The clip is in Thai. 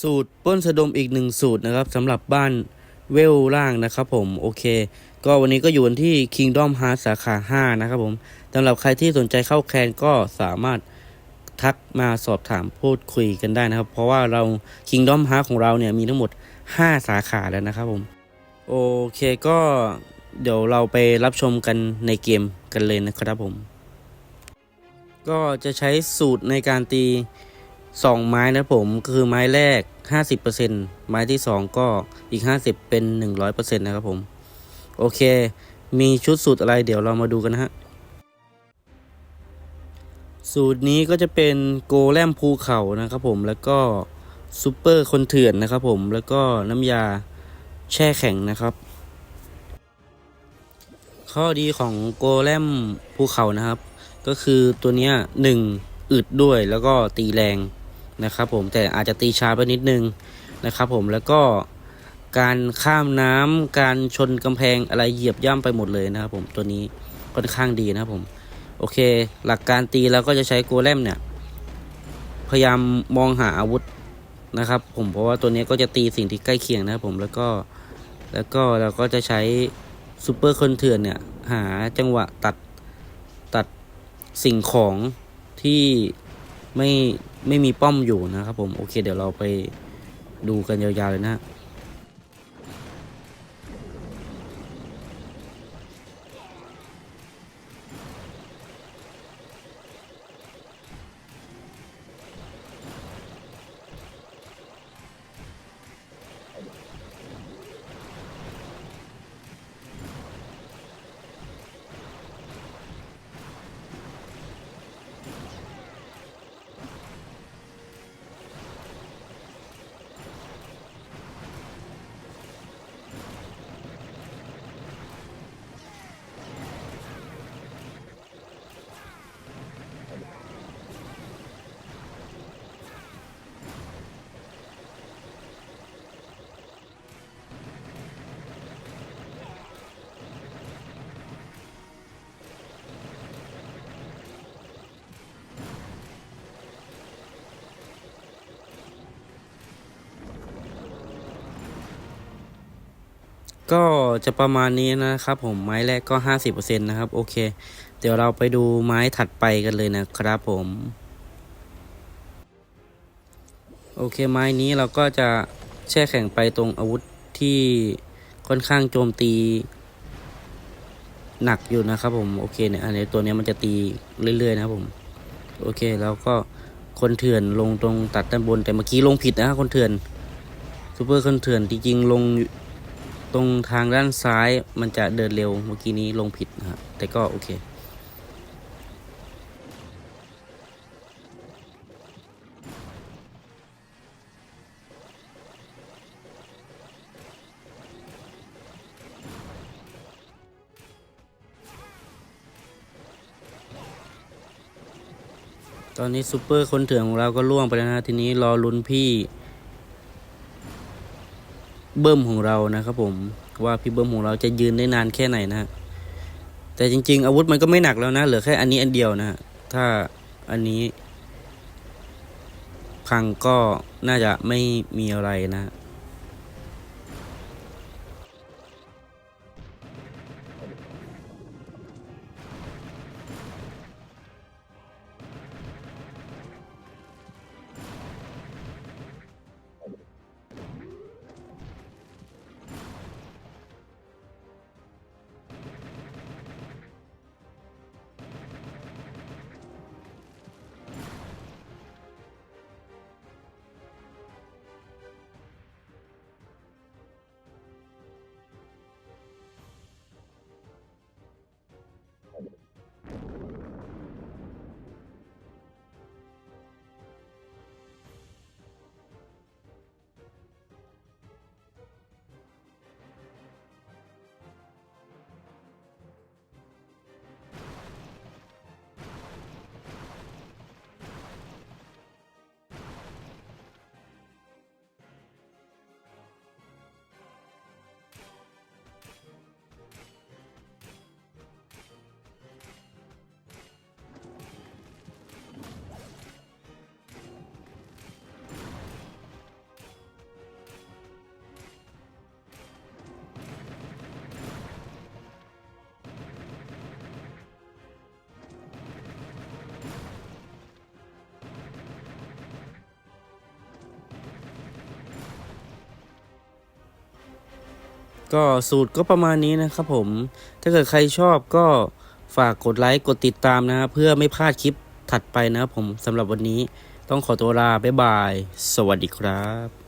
สูตรป้นสะดมอีกหนึ่งสูตรนะครับสำหรับบ้านเวลล่างนะครับผมโอเค ก็วันนี้ก็อยู่ที่ Kingdom Hearts สาขา 5 นะครับผมสำหรับใครที่สนใจเข้าแคนก็สามารถทักมาสอบถามพูดคุยกันได้นะครับ เพราะว่าเรา Kingdom Hearts ของเราเนี่ยมีทั้งหมด 5 สาขาแล้วนะครับผมโอเคก็เดี๋ยวเราไปรับชมกันในเกมกันเลยนะครับผม ก็จะใช้สูตรในการตี สองไม้นะผมคือไม้แรก 50%ไม้ที่ 2 ก็อีก 50 เป็น 100%นะครับผม โอเค มีชุดสูตรอะไรเดี๋ยวเรามาดูกันนะฮะ สูตรนี้ก็จะเป็นโกแลมภูเขานะครับผมแล้วก็ซูเปอร์คนเถื่อนนะครับผมแล้วก็น้ำยาแช่แข็งนะครับ ข้อดีของโกแลมภูเขานะครับ ก็คือตัวนี้หนึ่งอึดด้วยแล้วก็ตีแรง นะครับผมแต่อาจจะตีช้าไปนิดนึงนะครับผมแล้วก็การข้ามน้ำการชนกำแพงอะไรเหยียบย่ำไปหมดเลยนะครับผมตัวนี้ค่อนข้างดีนะครับผมโอเค หลักการตีเราก็จะใช้โกเลมเนี่ยพยายามมองหาอาวุธนะครับ ผมเพราะว่าตัวนี้ก็จะตีสิ่งที่ใกล้เคียงนะครับผมแล้วก็แล้วก็เราก็จะใช้ซูเปอร์คนเถื่อนเนี่ยหาจังหวะตัดตัดสิ่งของที่ไม่ ไม่มีป้อมอยู่นะครับผม โอเค เดี๋ยวเราไปดูกันยาวๆเลยนะ ก็จะประมาณนี้นะครับผมไม้แรกก็ 50%นะครับ โอเค เดี๋ยวเราไปดูไม้ถัดไปกันเลยนะครับผมโอเคไม้นี้เราก็จะแช่แข็งไปตรงอาวุธที่ค่อนข้างโจมตี หนักอยู่นะครับผมโอเคเนี่ยอันนี้ตัวเนี้ยมันจะตีเรื่อยๆนะครับผมโอเคแล้วก็คนเถื่อนลงตรงตัดด้านบนแต่เมื่อกี้ลงผิดนะครับคนเถื่อนซูเปอร์คนเถื่อนจริงๆลง ตรงทางด้านซ้ายมันจะเดินเร็วเมื่อกี้นี้ลงผิดนะครับแต่ก็โอเคตอนนี้ซูเปอร์คนเถื่อนของเราก็ล่วงไปแล้วนะทีนี้รอลุ้นพี่ เบิ้มของเรานะครับผมว่าพี่เบิ้มของเราจะยืนได้นานแค่ไหนนะฮะแต่จริง ๆ อาวุธมันก็ไม่หนักแล้วนะเหลือแค่อันนี้อันเดียวนะฮะถ้าอันนี้พังก็น่าจะไม่มีอะไรนะ ก็สูตรก็ประมาณนี้นะครับผม ถ้าเกิดใครชอบก็ฝากกดไลค์กดติดตามนะครับเพื่อไม่พลาดคลิปถัดไปนะครับผมสำหรับวันนี้ต้องขอตัวลาบ๊ายบาย สวัสดีครับ